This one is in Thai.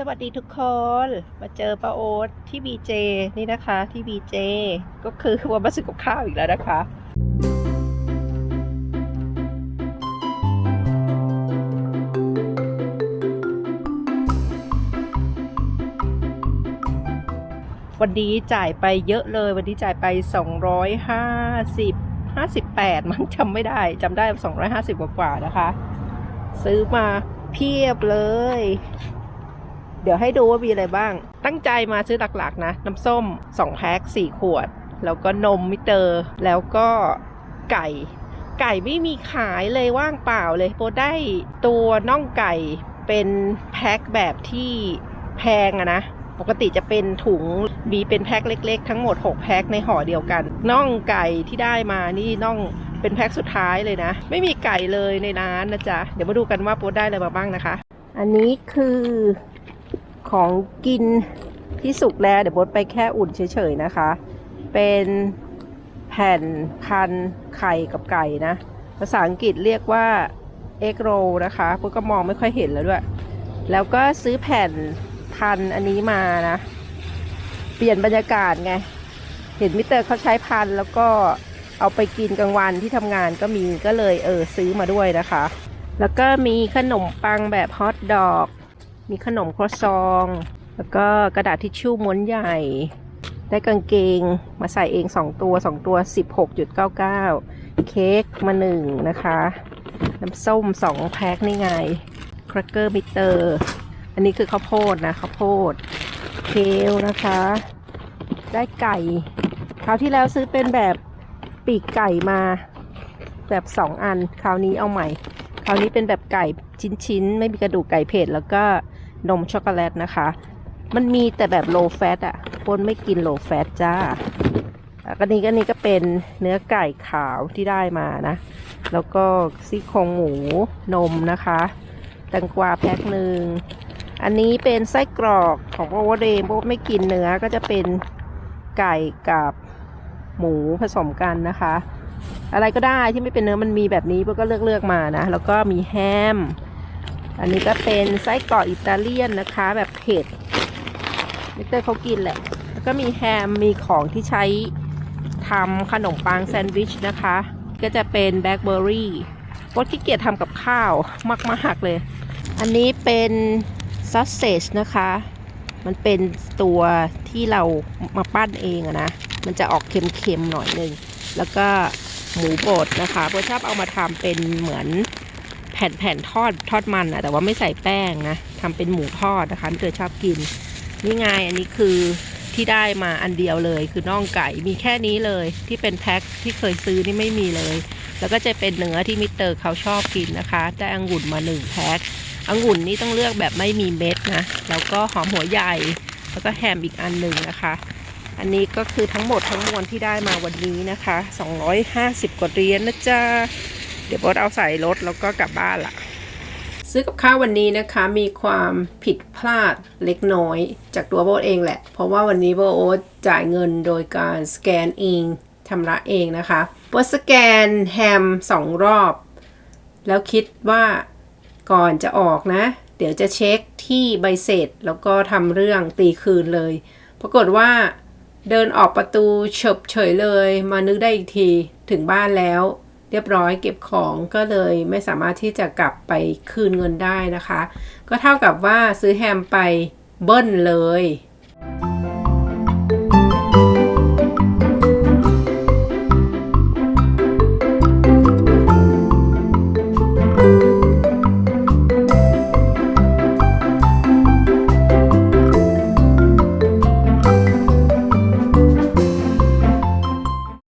สวัสดีทุกคน มาเจอป้าโอ๊ตที่ BJ นี่นะคะที่ BJ ก็คือวันมาซื้อกับข้าวอีกแล้วนะคะ วันนี้จ่ายไปเยอะเลย วันนี้จ่ายไป 250 58 มั้งจำไม่ได้จำได้ 250 กว่าๆนะคะ ซื้อมาเพียบเลย เดี๋ยวให้ดูว่ามีอะไรบ้าง ตั้งใจมาซื้อหลักๆนะ น้ำส้ม 2 แพ็ค4ขวด แล้วก็นมมิเตอร์ แล้วก็ไก่ ไก่ไม่มีขายเลยว่างเปล่าเลยโบได้ตัวน่องไก่เป็นแพ็คแบบที่แพงอะนะปกติจะเป็นถุงมีเป็นแพ็คเล็กๆ ทั้งหมด 6 แพ็คในห่อเดียวกัน น่องไก่ที่ได้มานี่น่องเป็นแพ็คสุดท้ายเลยนะ ไม่มีไก่เลยในร้านนะจ๊ะ เดี๋ยวมาดูกันว่าโป๊ได้อะไรมาบ้างนะคะ อันนี้คือ ของกินที่สุกแล้วเดี๋ยวบดไปแค่อุ่นเฉยๆนะคะ เป็นแผ่นพันไข่กับไก่นะ ภาษาอังกฤษเรียกว่า egg roll นะคะโบดก็มองไม่ค่อยเห็นแล้วด้วย แล้วก็ซื้อแผ่นพันอันนี้มานะ เปลี่ยนบรรยากาศไง เห็นมิสเตอร์เขาใช้พันแล้วก็เอาไปกินกลางวันที่ทำงานก็มีก็เลยเออซื้อมาด้วยนะคะ แล้วก็มีขนมปังแบบฮอทดอก มีขนมครัวซอง แล้วก็กระดาษทิชชู่ม้วนใหญ่ ได้กางเกงมาใส่เอง 2 ตัว 2 ตัว 16.99 เค้กมาหนึ่งนะคะ น้ำส้ม 2 แพ็คนี่ไงครกเกอร์มิเตอร์ อันนี้คือข้าวโพดนะข้าวโพด เคลนะคะ ได้ไก่ คราวที่แล้วซื้อเป็นแบบปีกไก่มาแบบสองอัน คราวนี้เอาใหม่ คราวนี้เป็นแบบไก่ชิ้นๆ ไม่มีกระดูกไก่เผ็ดแล้วก็ นมช็อกโกแลตนะคะ มันมีแต่แบบโลแฟตอะปนไม่กินโลแฟตจ้าแล้วก็นี้ก็นี่ก็เป็นเนื้อไก่ขาวที่ได้มานะ แล้วก็ซี่โครงหมูนมนะคะแตงกวาแพ็คหนึ่ง อันนี้เป็นไส้กรอกของโอเวอร์เดย์โบไม่กินเนื้อก็จะเป็นไก่กับหมูผสมกันนะคะ อะไรก็ได้ที่ไม่เป็นเนื้อมันมีแบบนี้โบก็เลือกเลือกมานะ แล้วก็มีแฮม อันนี้ก็เป็นไส้กรอกอิตาเลียนนะคะ แบบเผ็ดมิเตอร์เขากินแหละ แล้วก็มีแฮม มีของที่ใช้ทำขนมปังแซนด์วิชนะคะ ก็จะเป็นแบล็คเบอร์รี่โบขี้เกียจทำกับข้าวมากๆเลย อันนี้เป็นซอสเซจนะคะ มันเป็นตัวที่เรามาปั้นเองนะ มันจะออกเค็มๆหน่อยหนึง แล้วก็หมูบดนะคะโบชอบเอามาทำเป็นเหมือน แผ่นๆทอดทอดมันอะแต่ว่าไม่ใส่แป้งนะทำเป็นหมูทอดนะคะเธอชอบกิน นี่ไงอันนี้คือที่ได้มาอันเดียวเลย คือน่องไก่มีแค่นี้เลย ที่เป็นแพ็คที่เคยซื้อนี่ไม่มีเลย แล้วก็จะเป็นเนื้อที่มิเตอร์เขาชอบกินนะคะได้องุ่นมาหนึ่งแพ็คองุ่นนี่ต้องเลือกแบบไม่มีเม็ดนะแล้วก็หอมหัวใหญ่ แล้วก็แฮมอีกอันหนึ่งนะคะอันนี้ก็คือทั้งหมดทั้งมวลที่ได้มาวันนี้นะคะ 250 กว่าเหรียญนะจ๊ะ เดี๋ยวโบทเอาใส่รถแล้วก็กลับบ้านละซื้อกับข้าววันนี้นะคะมีความผิดพลาดเล็กน้อย จากตัวโบทเองแหละ เพราะว่าวันนี้โบทจ่ายเงินโดยการสแกนเองชำระเองนะคะโบทสแกนแฮมสองรอบ แล้วคิดว่าก่อนจะออกนะ เดี๋ยวจะเช็คที่ใบเสร็จแล้วก็ทำเรื่องตีคืนเลย ปรากฏว่าเดินออกประตูเฉบเฉยเลย มานึกได้อีกทีถึงบ้านแล้ว รียบร้อยเก็บของก็เลยไม่สามารถที่จะกลับไปคืนเงินได้นะคะ ก็เท่ากับว่าซื้อแฮมไปเบิ้ลเลย